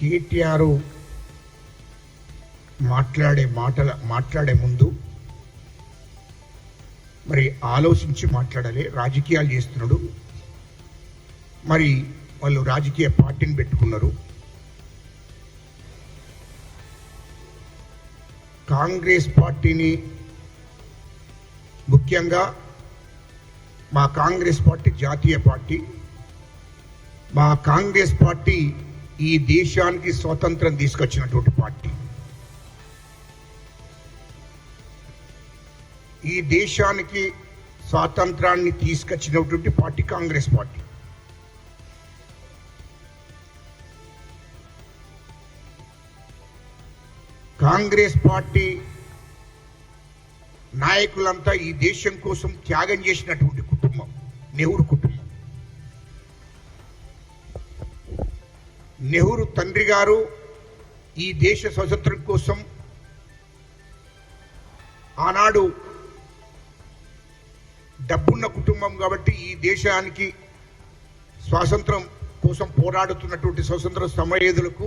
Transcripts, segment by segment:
కేటీఆర్ మాట్లాడే మాటల మాట్లాడే ముందు మరి ఆలోచించి మాట్లాడాలి రాజకీయాలు చేస్తున్నాడు. మరి వాళ్ళు రాజకీయ పార్టీని పెట్టుకున్నారు. కాంగ్రెస్ పార్టీని ముఖ్యంగా మా కాంగ్రెస్ పార్టీ జాతీయ పార్టీ మా కాంగ్రెస్ పార్టీ ఈ దేశానికి స్వాతంత్రం తీసుకొచ్చినటువంటి పార్టీ. ఈ దేశానికి స్వాతంత్రాన్ని తీసుకొచ్చినటువంటి party Congress party. Congress party నాయకులంతా ఈ దేశం కోసం త్యాగం చేసినటువంటి కుటుంబం నెహ్రూ కుటుంబం. నెహ్రూ తండ్రి గారు ఈ దేశ స్వతంత్రం కోసం ఆనాడు డబ్బున్న కుటుంబం కాబట్టి ఈ దేశానికి స్వాతంత్రం కోసం పోరాడుతున్నటువంటి స్వతంత్ర సమరయోధులకు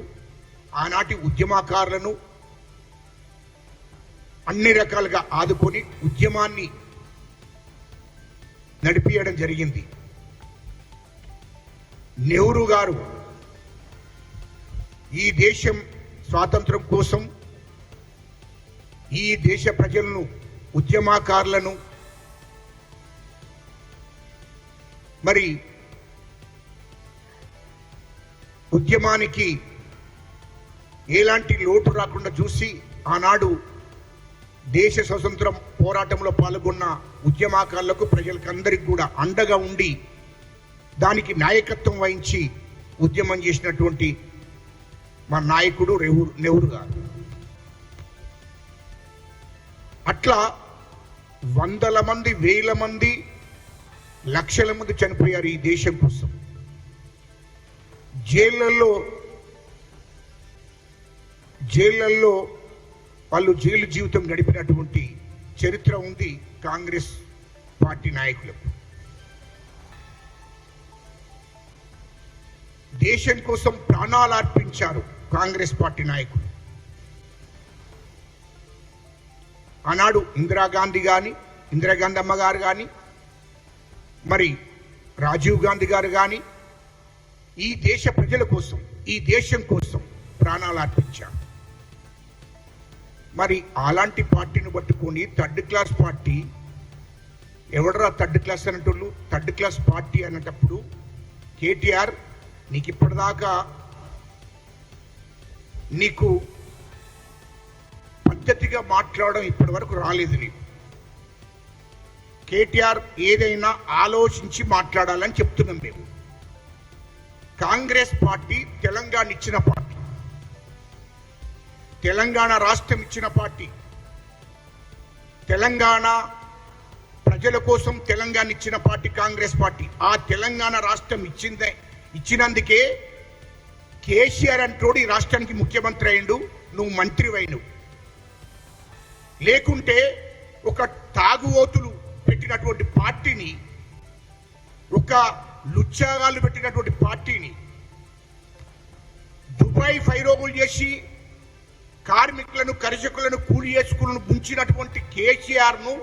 ఆనాటి ఉద్యమకారులను అన్ని రకాలుగా ఆదుకొని ఉద్యమాన్ని నడిపించడం జరిగింది. నెహ్రూ గారు ఈ దేశం స్వాతంత్రం కోసం ఈ దేశ ప్రజలను ఉద్యమకారులను మరి ఉద్యమానికి ఎలాంటి లోటు రాకుండా చూసి ఆనాడు దేశ స్వతంత్రం పోరాటంలో పాల్గొన్న ఉద్యమకారులకు ప్రజలకు కూడా అండగా ఉండి దానికి నాయకత్వం వహించి ఉద్యమం చేసినటువంటి మా నాయకుడు నెహ్రూ నెహ్రూ గారు. అట్లా వందల మంది వేల మంది లక్షల మంది చనిపోయారు ఈ దేశం కోసం. జైళ్ళల్లో జైళ్ళల్లో వాళ్ళు జైలు జీవితం గడిపినటువంటి చరిత్ర ఉంది కాంగ్రెస్ పార్టీ నాయకులకు. దేశం కోసం ప్రాణాలు అర్పించారు. కాంగ్రెస్ పార్టీ నాయకుడు. ఆనాడు ఇందిరాగాంధీ కానీ ఇందిరాగాంధీ అమ్మగారు కానీ మరి రాజీవ్ గాంధీ గారు కానీ ఈ దేశ ప్రజల కోసం ఈ దేశం కోసం ప్రాణాలు అర్పించారు. మరి అలాంటి పార్టీని పట్టుకొని థర్డ్ క్లాస్ పార్టీ ఎవడరా థర్డ్ క్లాస్ అనేటోళ్ళు థర్డ్ క్లాస్ పార్టీ అనేటప్పుడు కేటీఆర్ నీకు ఇప్పటిదాకా నీకు పద్ధతిగా మాట్లాడడం ఇప్పటి వరకు రాలేదు నీకు. కేటీఆర్ ఏదైనా ఆలోచించి మాట్లాడాలని చెప్తున్నాం మేము. కాంగ్రెస్ పార్టీ తెలంగాణ ఇచ్చిన పార్టీ. తెలంగాణ రాష్ట్రం ఇచ్చిన పార్టీ. తెలంగాణ ప్రజల కోసం తెలంగాణ ఇచ్చిన పార్టీ కాంగ్రెస్ పార్టీ. ఆ తెలంగాణ రాష్ట్రం ఇచ్చిందే ఇచ్చినందుకే కేసీఆర్ అంటోడు ఈ రాష్ట్రానికి ముఖ్యమంత్రి అయిండు నువ్వు మంత్రి అయినవు లేకుంటే ఒక తాగుబోతులు పెట్టినటువంటి పార్టీని ఒక లుచ్చాగాళ్ళు పెట్టినటువంటి పార్టీని దుబాయ్ ఫైరోగులు చేసి కార్మికులను కర్షకులను కూలి చేసుకులను ముంచినటువంటి కేసీఆర్ను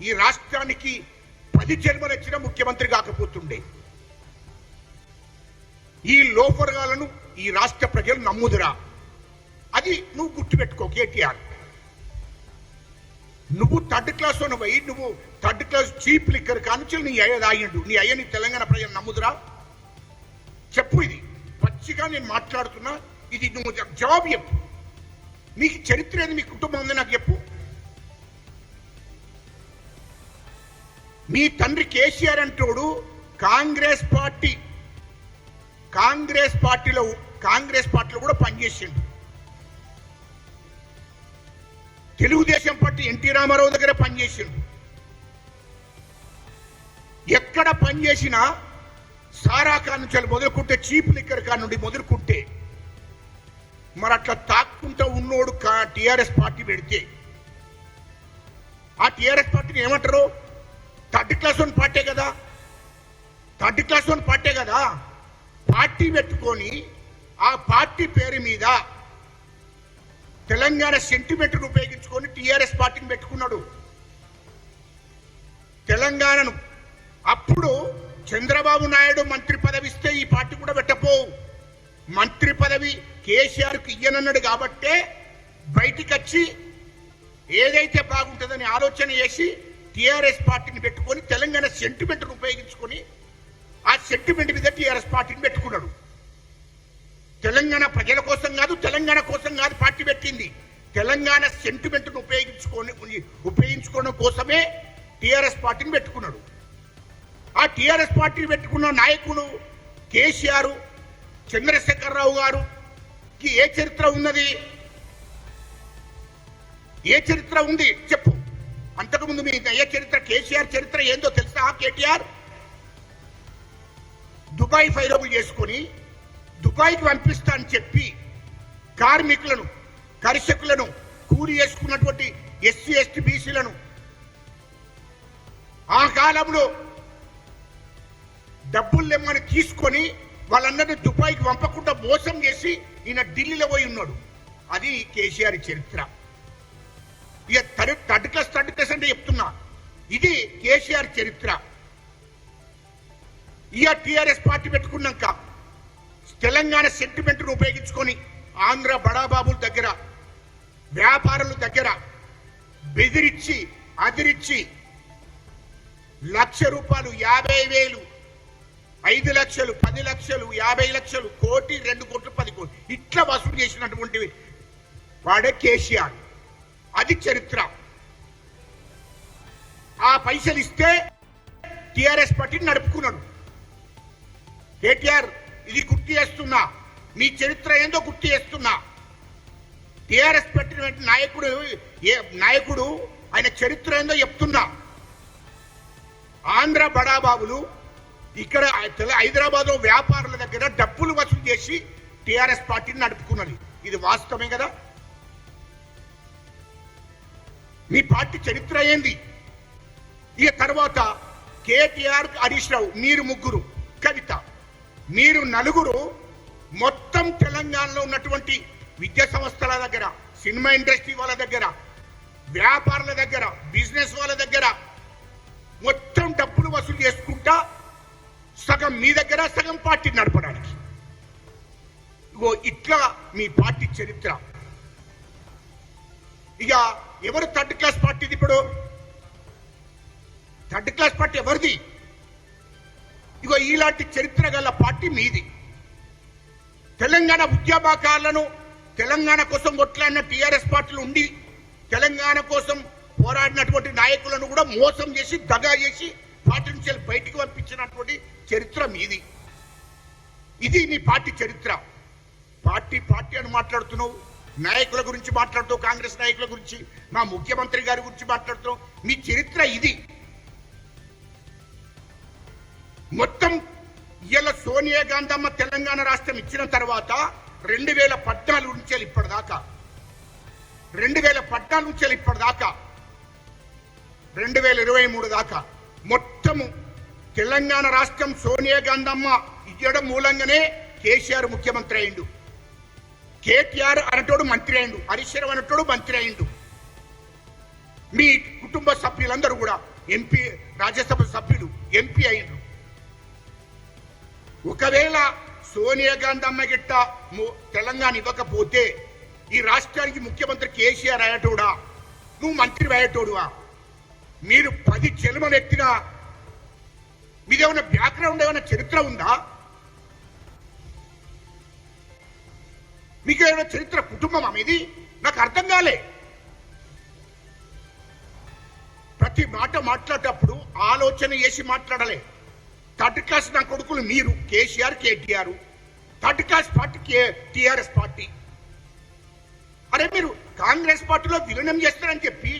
ఈ రాష్ట్రానికి పది జన్మలొచ్చిన ముఖ్యమంత్రి కాకపోతుండే. ఈ లోఫర్గాలను ఈ రాష్ట్ర ప్రజలు నమ్ముదురా? అది నువ్వు గుర్తుపెట్టుకో కేటీఆర్. నువ్వు థర్డ్ క్లాస్ పోయి నువ్వు థర్డ్ క్లాస్ చీప్ లిక్కర్ కానుంచి నీ అయ్య తాగిండు నీ అయ్యని తెలంగాణ ప్రజలు నమ్ముదురా? చెప్పు ఇది. పచ్చిగా నేను మాట్లాడుతున్నా ఇది నువ్వు జవాబు చెప్పు. నీకు చరిత్ర ఏది? మీ కుటుంబం ఉంది నాకు చెప్పు. మీ తండ్రి కేసీఆర్ అంటోడు కాంగ్రెస్ పార్టీ. కాంగ్రెస్ పార్టీలో కాంగ్రెస్ పార్టీలో కూడా పనిచేసిండు. తెలుగుదేశం పార్టీ ఎన్టీ రామారావు దగ్గర పనిచేసిండు. ఎక్కడ పనిచేసినా సారా కాడ నుంచి మొదలుకుంటే చీప్ లిక్కర్ కాడ నుండి మొదలుకుంటే మరి అట్లా తాక్కుంటా ఉన్నోడు టిఆర్ఎస్ పార్టీ పెడితే ఆ టిఆర్ఎస్ పార్టీని ఏమంటారు? థర్డ్ క్లాస్ వన్ పార్టీ కదా. థర్డ్ క్లాస్ వన్ పార్టీ కదా. పార్టీ పెట్టుకొని ఆ పార్టీ పేరు మీద తెలంగాణ సెంటిమెంట్ను ఉపయోగించుకొని టిఆర్ఎస్ పార్టీని పెట్టుకున్నాడు. తెలంగాణను అప్పుడు చంద్రబాబు నాయుడు మంత్రి పదవి ఇస్తే ఈ పార్టీ కూడా పెట్టపోవు మంత్రి పదవి కేసీఆర్కి ఇయ్యనన్నాడు కాబట్టే బయటికి వచ్చి ఏదైతే బాగుంటుందని ఆలోచన చేసి టిఆర్ఎస్ పార్టీని పెట్టుకొని తెలంగాణ సెంటిమెంట్ను ఉపయోగించుకొని ఆ సెంటిమెంట్ మీద టిఆర్ఎస్ పార్టీని పెట్టుకున్నాడు. తెలంగాణ ప్రజల కోసం కాదు తెలంగాణ కోసం కాదు పార్టీ పెట్టింది. తెలంగాణ సెంటిమెంట్ను ఉపయోగించుకొని ఉపయోగించుకోవడం కోసమే టిఆర్ఎస్ పార్టీని పెట్టుకున్నాడు ఆ టిఆర్ఎస్ పార్టీని పెట్టుకున్న నాయకుడు కేసీఆర్ చంద్రశేఖరరావు గారుకి ఏ చరిత్ర ఉన్నది? ఏ చరిత్ర ఉంది? చెప్పు. అంతకుముందు మీ ఏ చరిత్ర కేసీఆర్ చరిత్ర ఏందో తెలుసా కేటీఆర్? దుబాయ్ ఫైరబుల్ చేసుకొని దుబాయ్కి పంపిస్తా అని చెప్పి కార్మికులను కర్షకులను కూలి చేసుకున్నటువంటి ఎస్సీ ఎస్టీ బీసీలను ఆ కాలంలో డబ్బులు లేమని తీసుకొని వాళ్ళందరినీ దుబాయ్కి పంపకుండా మోసం చేసి ఈయన ఢిల్లీలో పోయి ఉన్నాడు. అది కేసీఆర్ చరిత్ర. ఇక third third class third class అంటే చెప్తున్నా. ఇది కేసీఆర్ చరిత్ర. ఇక టిఆర్ఎస్ పార్టీ పెట్టుకున్నాక తెలంగాణ సెంటిమెంట్ను ఉపయోగించుకొని ఆంధ్ర బడాబాబుల దగ్గర వ్యాపారుల దగ్గర బెదిరించి అదిరించి లక్ష రూపాయలు యాభై వేలు ఐదు లక్షలు పది లక్షలు యాభై లక్షలు కోటి రెండు కోట్లు పది కోట్లు ఇట్లా వసూలు చేసినటువంటి వాడే కేసీఆర్. అది చరిత్ర. ఆ పైసలు ఇస్తే టిఆర్ఎస్ పార్టీని నడుపుకున్నాడు. కేటీఆర్ ఇది గుర్తు చేస్తున్నా. మీ చరిత్ర ఏందో గుర్తు చేస్తున్నా. టిఆర్ఎస్ పెట్టినటువంటి నాయకుడు ఏ నాయకుడు ఆయన చరిత్ర ఏందో చెప్తున్నా. ఆంధ్ర బడాబాబులు ఇక్కడ హైదరాబాద్ వ్యాపారుల దగ్గర డబ్బులు వసూలు చేసి టిఆర్ఎస్ పార్టీని నడుపుకున్నది. ఇది వాస్తవమే కదా? మీ పార్టీ చరిత్ర ఏంది? ఇక తర్వాత కేటీఆర్ హరీష్ రావు మీరు ముగ్గురు కవిత. మీరు నలుగురు మొత్తం తెలంగాణలో ఉన్నటువంటి విద్యా సంస్థల దగ్గర సినిమా ఇండస్ట్రీ వాళ్ళ దగ్గర వ్యాపారుల దగ్గర బిజినెస్ వాళ్ళ దగ్గర మొత్తం డబ్బులు వసూలు చేసుకుంటా సగం మీ దగ్గర సగం పార్టీ నడపడానికి. ఇగో ఇట్లా మీ పార్టీ చరిత్ర. ఇక ఎవరు థర్డ్ క్లాస్ పార్టీది ఇప్పుడు? థర్డ్ క్లాస్ పార్టీ ఎవరిది? ఇగో ఇలాంటి చరిత్ర గల పార్టీ మీది. తెలంగాణ ఉద్యమకాలను తెలంగాణ కోసం కొట్లాడిన టీఆర్ఎస్ పార్టీలు ఉండి తెలంగాణ కోసం పోరాడినటువంటి నాయకులను కూడా మోసం చేసి దగా చేసి పార్టీ నుంచి బయటికి పంపించినటువంటి చరిత్ర మీది. ఇది నీ పార్టీ చరిత్ర. పార్టీ పార్టీ అని మాట్లాడుతున్నావు. నాయకుల గురించి మాట్లాడుతావు కాంగ్రెస్ నాయకుల గురించి మా ముఖ్యమంత్రి గారి గురించి మాట్లాడుతున్నావు. మీ చరిత్ర ఇది. మొత్తం ఇలా సోనియా గాంధమ్మ తెలంగాణ రాష్ట్రం ఇచ్చిన తర్వాత రెండు వేల పద్నాలుగు నుంచి ఇప్పటిదాకా. రెండు వేల పద్నాలుగు నుంచి ఇప్పటిదాకా. రెండు వేల ఇరవై మూడు దాకా. మొత్తము తెలంగాణ రాష్ట్రం సోనియా గాంధమ్మ ఇవ్వడం మూలంగానే కేసీఆర్ ముఖ్యమంత్రి అయిండు. కేటీఆర్ అనటోడు మంత్రి అయిండు. హరీశ్వరం అనటోడు మంత్రి అయిండు. మీ కుటుంబ సభ్యులందరూ కూడా ఎంపీ రాజ్యసభ సభ్యులు ఎంపీ అయిండు ఒకవేళ సోనియా గాంధీ అమ్మ గిట్ట ము- తెలంగాణ ఇవ్వకపోతే ఈ రాష్ట్రానికి ముఖ్యమంత్రి కేసీఆర్ అయ్యేటోడా? నువ్వు మంత్రి అయ్యేటోడువా? మీరు పది జన్మలు ఎత్తిన మీదేమైనా బ్యాక్గ్రౌండ్ ఏమైనా చరిత్ర ఉందా? మీకు ఏమైనా చరిత్ర కుటుంబం మీది? నాకు అర్థం కాలే. ప్రతి మాట మాట్లాడేటప్పుడు ఆలోచన చేసి మాట్లాడలే. థర్డ్ క్లాస్ నా కొడుకులు మీరు KCR KTR. Third class party కే టిఆర్ఎస్ పార్టీ. అరే మీరు కాంగ్రెస్ పార్టీలో విలీనం చేస్తారని చెప్పి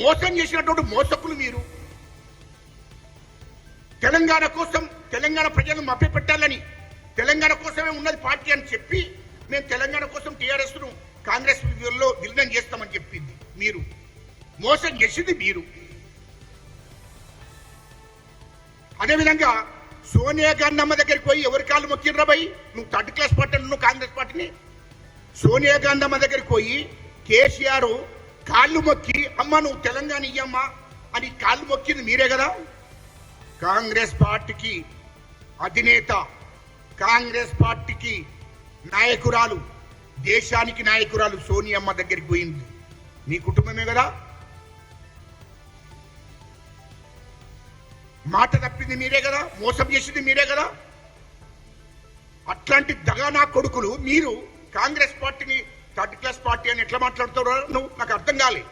మోసం చేసినటువంటి మోసకులు మీరు. తెలంగాణ కోసం తెలంగాణ ప్రజలను మభ్యపెట్టాలని తెలంగాణ కోసమే ఉన్నది పార్టీ అని చెప్పి మేము తెలంగాణ కోసం టిఆర్ఎస్ను కాంగ్రెస్లో విలీనం చేస్తామని చెప్పింది మీరు. మోసం చేసింది మీరు. అదేవిధంగా సోనియా గాంధీ అమ్మ దగ్గరికి పోయి ఎవరి కాళ్ళు మొక్కిండ్రా భయ్? నువ్వు థర్డ్ క్లాస్ పార్టీ నువ్వు కాంగ్రెస్ పార్టీని. సోనియా గాంధీ అమ్మ దగ్గరికి పోయి కేసీఆర్ కాళ్ళు మొక్కి అమ్మ నువ్వు తెలంగాణ ఇయ్యమ్మా అని కాళ్ళు మొక్కింది మీరే కదా? కాంగ్రెస్ పార్టీకి అధినేత కాంగ్రెస్ పార్టీకి నాయకురాలు దేశానికి నాయకురాలు సోనియమ్మ దగ్గరికి పోయింది. నీ కుటుంబమే కదా? మాట తప్పింది మీరే కదా మోసం చేసింది మీరే కదా. అట్లాంటి దగానా కొడుకులు మీరు కాంగ్రెస్ పార్టీని థర్డ్ క్లాస్ పార్టీ అని ఎట్లా మాట్లాడుతారో నువ్వు నాకు అర్థం కాలే.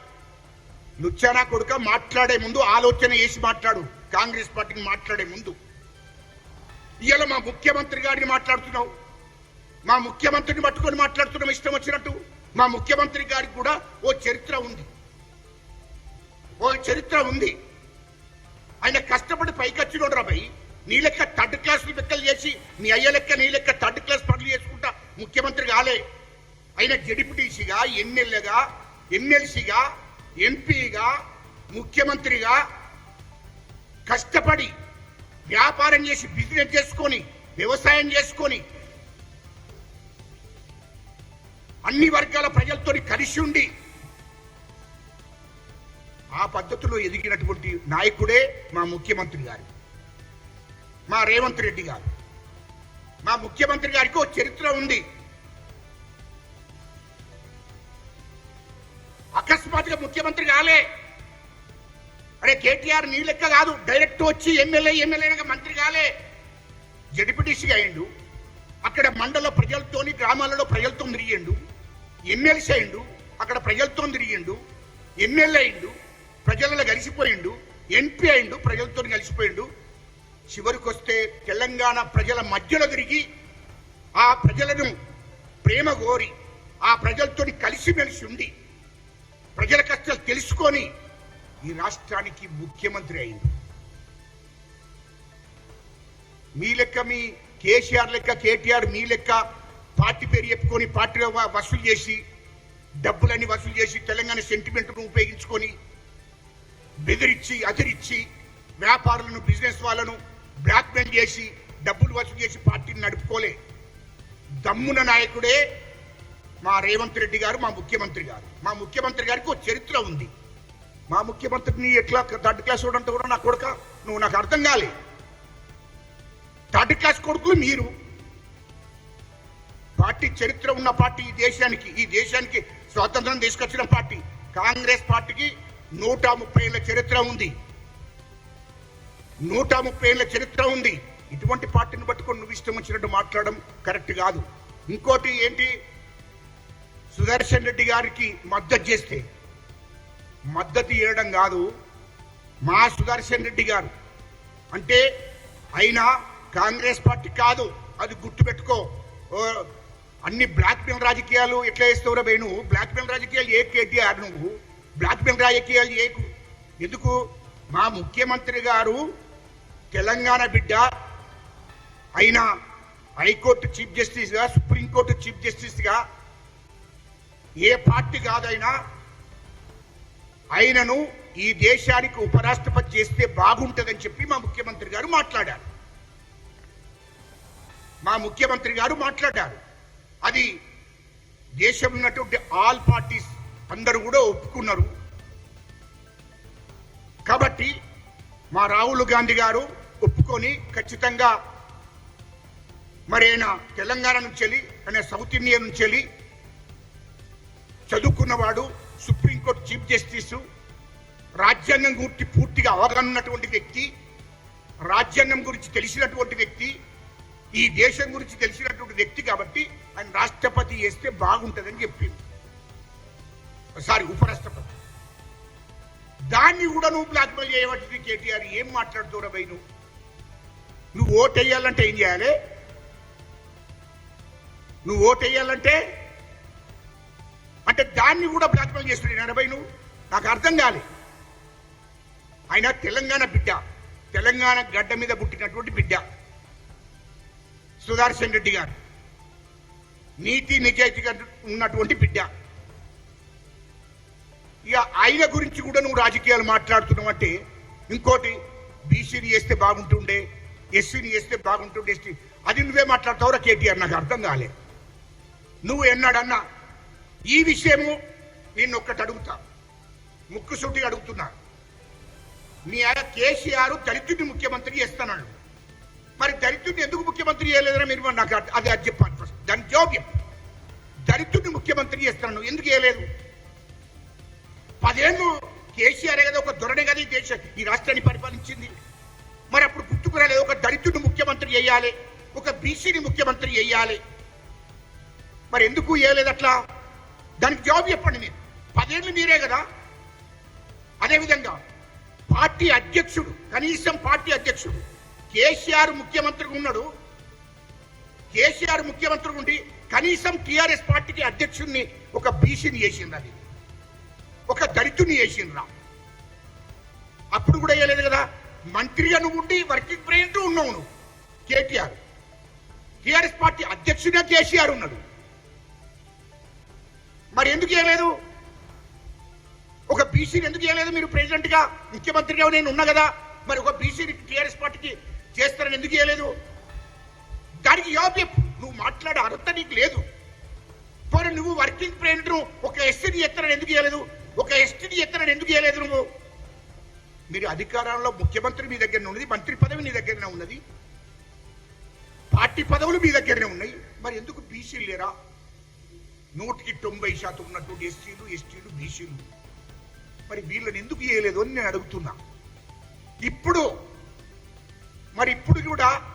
నుచ్చానా కొడుక మాట్లాడే ముందు ఆలోచన చేసి మాట్లాడు కాంగ్రెస్ పార్టీని మాట్లాడే ముందు. ఇవాళ మా ముఖ్యమంత్రి గారిని మాట్లాడుతున్నావు. మా ముఖ్యమంత్రిని పట్టుకొని మాట్లాడుతున్నాం ఇష్టం వచ్చినట్టు. మా ముఖ్యమంత్రి గారికి కూడా ఓ చరిత్ర ఉంది. ఓ చరిత్ర ఉంది. ఆయన కష్టపడి పైకొచ్చినోడు రాబాయి నీ లెక్క థర్డ్ క్లాస్ లెక్కలు చేసి నీ అయ్య లెక్క నీ లెక్క థర్డ్ క్లాస్ పనులు చేసుకుంటా ముఖ్యమంత్రి కాలే. ఆయన జడిపిటీసీగా ఎమ్మెల్యేగా ఎమ్మెల్సీగా ఎంపీగా ముఖ్యమంత్రిగా కష్టపడి వ్యాపారం చేసి బిజినెస్ చేసుకొని వ్యవసాయం చేసుకొని అన్ని వర్గాల ప్రజలతో కలిసి ఉండి ఆ పద్ధతిలో ఎదిగినటువంటి నాయకుడే మా ముఖ్యమంత్రి గారు. మా రేవంత్ రెడ్డి గారు. మా ముఖ్యమంత్రి గారికి ఓ చరిత్ర ఉంది. అకస్మాత్తుగా ముఖ్యమంత్రి కాలే. అరే కేటీఆర్ నీ లెక్క కాదు. డైరెక్ట్ వచ్చి ఎమ్మెల్యే ఎమ్మెల్యేగా మంత్రి కాలే. జడిపిటీసీగా అయిండు. అక్కడ మండల ప్రజలతోని గ్రామాలలో ప్రజలతో తిరిగిండు. ఎమ్మెల్సీ అయిండు. అక్కడ ప్రజలతో తిరిగిండు. ఎమ్మెల్యే అయిండు. ప్రజలలో కలిసిపోయిండు ఎంపీ అయిండు ప్రజలతో కలిసిపోయిండు. చివరికి వస్తే తెలంగాణ ప్రజల మధ్యలో తిరిగి ఆ ప్రజలను ప్రేమ కోరి ఆ ప్రజలతో కలిసిమెలిసి ఉండి ప్రజల కష్టాలు తెలుసుకొని ఈ రాష్ట్రానికి ముఖ్యమంత్రి అయింది మీ లెక్క మీ కేసీఆర్ లెక్క కేటీఆర్ మీ లెక్క పార్టీ పేరు చెప్పుకొని పార్టీలో వసూలు చేసి డబ్బులన్నీ వసూలు చేసి తెలంగాణ సెంటిమెంట్ను ఉపయోగించుకొని బెదిరించి అదిరించి వ్యాపారులను బిజినెస్ వాళ్ళను బ్లాక్మెయిల్ చేసి డబ్బులు వసూలు చేసి పార్టీని నడుపుకోలే. దమ్మున నాయకుడే మా రేవంత్ రెడ్డి గారు మా ముఖ్యమంత్రి గారు. మా ముఖ్యమంత్రి గారికి ఒక చరిత్ర ఉంది. మా ముఖ్యమంత్రిని ఎట్లా థర్డ్ క్లాస్ చూడంటే కూడా నా కొడుక. నువ్వు నాకు అర్థం కాలే. థర్డ్ క్లాస్ కొడుకులు మీరు. పార్టీ చరిత్ర ఉన్న పార్టీ ఈ దేశానికి ఈ దేశానికి స్వాతంత్రం తీసుకొచ్చిన పార్టీ. కాంగ్రెస్ పార్టీకి నూట ముప్పై ఏళ్ళ చరిత్ర ఉంది. నూట ముప్పై ఏళ్ళ చరిత్ర ఉంది. ఇటువంటి పార్టీని పట్టుకొని నువ్వు ఇష్టం వచ్చినట్టు మాట్లాడడం కరెక్ట్ కాదు. ఇంకోటి ఏంటి? సుదర్శన్ రెడ్డి గారికి మద్దతు చేస్తే మద్దతు ఇవ్వడం కాదు. మా సుదర్శన్ రెడ్డి గారు. అంటే అయినా కాంగ్రెస్ పార్టీ కాదు. అది గుర్తుపెట్టుకో అన్ని బ్లాక్మెయిల్ రాజకీయాలు ఎట్లా వేస్తావురా బే నువ్వు బ్లాక్ రాజకీయాలు ఏ కేటీఆర్ నువ్వు? బ్లాక్ మెయిల్ రాజకీయాలు చేయకు ఎందుకు? మా ముఖ్యమంత్రి గారు తెలంగాణ బిడ్డ అయినా హైకోర్టు చీఫ్ జస్టిస్గా సుప్రీంకోర్టు చీఫ్ జస్టిస్గా ఏ పార్టీ కాదైనా ఆయనను ఈ దేశానికి ఉపరాష్ట్రపతి చేస్తే బాగుంటుందని చెప్పి మా ముఖ్యమంత్రి గారు మాట్లాడారు. మా ముఖ్యమంత్రి గారు మాట్లాడారు. అది దేశం ఉన్నటువంటి ఆల్ పార్టీస్ అందరూ కూడా ఒప్పుకున్నారు. కాబట్టి మా రాహుల్ గాంధీ గారు ఒప్పుకొని ఖచ్చితంగా మరి ఆయన తెలంగాణ నుంచి వెళ్ళి ఆయన సౌత్ ఇండియా నుంచి వెళ్ళి చదువుకున్నవాడు సుప్రీంకోర్టు చీఫ్ జస్టిస్ రాజ్యాంగం గురించి పూర్తిగా అవగాహన ఉన్నటువంటి వ్యక్తి రాజ్యాంగం గురించి తెలిసినటువంటి వ్యక్తి ఈ దేశం గురించి తెలిసినటువంటి వ్యక్తి కాబట్టి ఆయన రాష్ట్రపతి చేస్తే బాగుంటుందని చెప్పింది. సారీ ఉపరాష్ట్రపతి. దాన్ని కూడా నువ్వు బ్లాక్మెయిల్ చేయబట్టింది కేటీఆర్. ఏం మాట్లాడుతావు పోయి నువ్వు? నువ్వు ఓటు వేయాలంటే ఏం చేయాలి? నువ్వు ఓటు వేయాలంటే? అంటే దాన్ని కూడా బ్లాక్మెయిల్ చేస్తున్నాడు ఎనభై నువ్వు? నాకు అర్థం కాలే. ఆయన తెలంగాణ బిడ్డ తెలంగాణ గడ్డ మీద పుట్టినటువంటి బిడ్డ సుదర్శన్ రెడ్డి గారు నీతి నిజాయితీగా ఉన్నటువంటి బిడ్డ ఇక ఆయన గురించి కూడా నువ్వు రాజకీయాలు మాట్లాడుతున్నావు అంటే ఇంకోటి బీసీని చేస్తే బాగుంటుండే ఎస్సీని చేస్తే బాగుంటుండే ఎస్టీ అది నువ్వే మాట్లాడతావురా కేటీఆర్ నాకు అర్థం కాలే. నువ్వు ఎన్నాడన్నా ఈ విషయము నేను ఒక్కటి అడుగుతా. ముక్కుసూటిగా అడుగుతున్నా. మీ ఆయన కేసీఆర్ దళితుడిని ముఖ్యమంత్రి చేస్తానన్నాడు మరి దళితుడిని ఎందుకు ముఖ్యమంత్రి చేయలేదని మీరు? నాకు అది అది చెప్పాను ఫస్ట్ దాని జవాబు దళితుడిని ముఖ్యమంత్రి చేస్తాను ఎందుకు చేయలేదు? పదేళ్ళు కేసీఆర్ కదా ఒక దొరనే కదా ఈ ఈ రాష్ట్రాన్ని పరిపాలించింది. మరి అప్పుడు గుర్తుకురాలేదు ఒక దళితుడిని ముఖ్యమంత్రి చేయాలి ఒక బీసీని ముఖ్యమంత్రి చేయాలి. మరి ఎందుకు చేయలేదు అట్లా? దానికి జవాబు చెప్పండి మీరు. పదేళ్ళు మీరే కదా. అదేవిధంగా పార్టీ అధ్యక్షుడు కనీసం పార్టీ అధ్యక్షుడు కేసీఆర్ ముఖ్యమంత్రిగా ఉన్నాడు. కేసీఆర్ ముఖ్యమంత్రి ఉండి కనీసం టిఆర్ఎస్ పార్టీకి అధ్యక్షుడిని ఒక బీసీని చేసింది అది. ఒక దళితుని చేసిండ్రా అప్పుడు కూడా వేయలేదు కదా? మంత్రిగా నువ్వు ఉండి వర్కింగ్ ప్రెసిడెంట్ ఉన్నావు నువ్వు. కేటీఆర్. టీఆర్ఎస్ పార్టీ అధ్యక్షుడిగా కేసీఆర్ ఉన్నాడు. మరి ఎందుకు వేయలేదు? ఒక బీసీని ఎందుకు చేయలేదు మీరు ప్రెసిడెంట్గా ముఖ్యమంత్రిగా నేను ఉన్నా కదా? మరి ఒక బీసీని టీఆర్ఎస్ పార్టీకి చేస్తారని ఎందుకు చేయలేదు దానికి జవాబు నువ్వు మాట్లాడే అర్హత నీకు లేదు. పోనీ నువ్వు వర్కింగ్ ప్రెసిడెంట్ ఒక ఎస్సీని ఎత్తనని ఎందుకు చేయలేదు ఒక ఎస్టీని ఎత్తనని ఎందుకు చేయలేదు నువ్వు? మీరు అధికారంలో ముఖ్యమంత్రి మీ దగ్గరనే ఉన్నది మంత్రి పదవి నీ దగ్గరనే ఉన్నది. పార్టీ పదవులు మీ దగ్గరనే ఉన్నాయి. మరి ఎందుకు బీసీలు లేరా? నూటికి తొంభై శాతం ఉన్నటువంటి ఎస్సీలు ఎస్టీలు బీసీలు. మరి వీళ్ళని ఎందుకు చేయలేదు అని నేను అడుగుతున్నా. ఇప్పుడు మరి ఇప్పుడు కూడా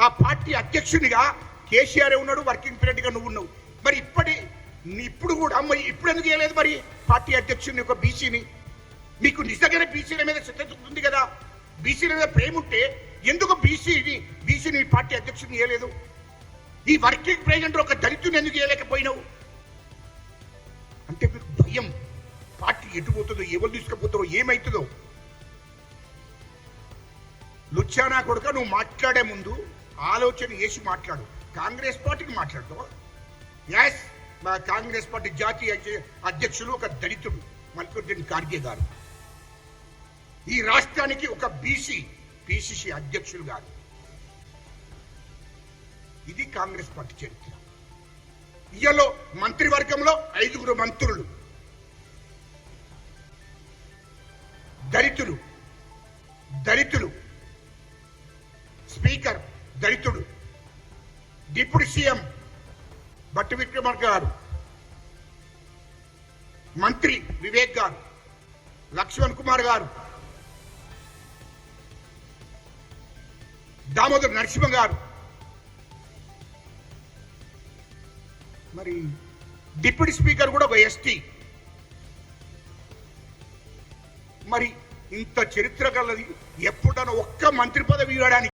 ఆ పార్టీ అధ్యక్షునిగా కేసీఆర్ ఉన్నాడు వర్కింగ్ ప్రెసిడెంట్గా నువ్వు ఉన్నావు. మరి ఇప్పటి ఇప్పుడు కూడా మరి ఇప్పుడు ఎందుకు చేయలేదు మరి? పార్టీ అధ్యక్షుని ఒక బీసీని. మీకు నిజంగానే బీసీల మీద చిత్తశుద్ధి ఉంది కదా? బీసీల మీద ప్రేమ ఉంటే ఎందుకు బీసీని బీసీని పార్టీ అధ్యక్షుని చేయలేదు ఈ వర్కింగ్ ప్రెసిడెంట్ ఒక దళితుని ఎందుకు చేయలేకపోయినావు అంటే మీకు భయం. పార్టీ ఎటు పోతుందో ఎవరు తీసుకుపోతారో ఏమవుతుందో లుచ్చానా కొడుక నువ్వు మాట్లాడే ముందు ఆలోచన చేసి మాట్లాడు. కాంగ్రెస్ పార్టీకి మాట్లాడతావా? ఎస్ మా కాంగ్రెస్ పార్టీ జాతీయ అధ్యక్షులు ఒక దళితుడు మల్లికార్జున్ ఖార్గే గారు. ఈ రాష్ట్రానికి ఒక బీసీ పిసిసి అధ్యక్షులు గారు. ఇది కాంగ్రెస్ పార్టీ చరిత్ర. ఇయ్యలో మంత్రివర్గంలో ఐదుగురు మంత్రులు. దళితులు దళితులు. స్పీకర్ దళితుడు. డిప్యూటీ సీఎం భట్టి విక్రమార్క గారు మంత్రి వివేక్ గారు లక్ష్మణ్ కుమార్ గారు దామోదర్ నరసింహ గారు. మరి డిప్యూటీ స్పీకర్ కూడా ఒక ఎస్టీ. మరి ఇంత చరిత్ర కలది ఎప్పుడన్నా ఒక్క మంత్రి పదవి ఇవ్వడానికి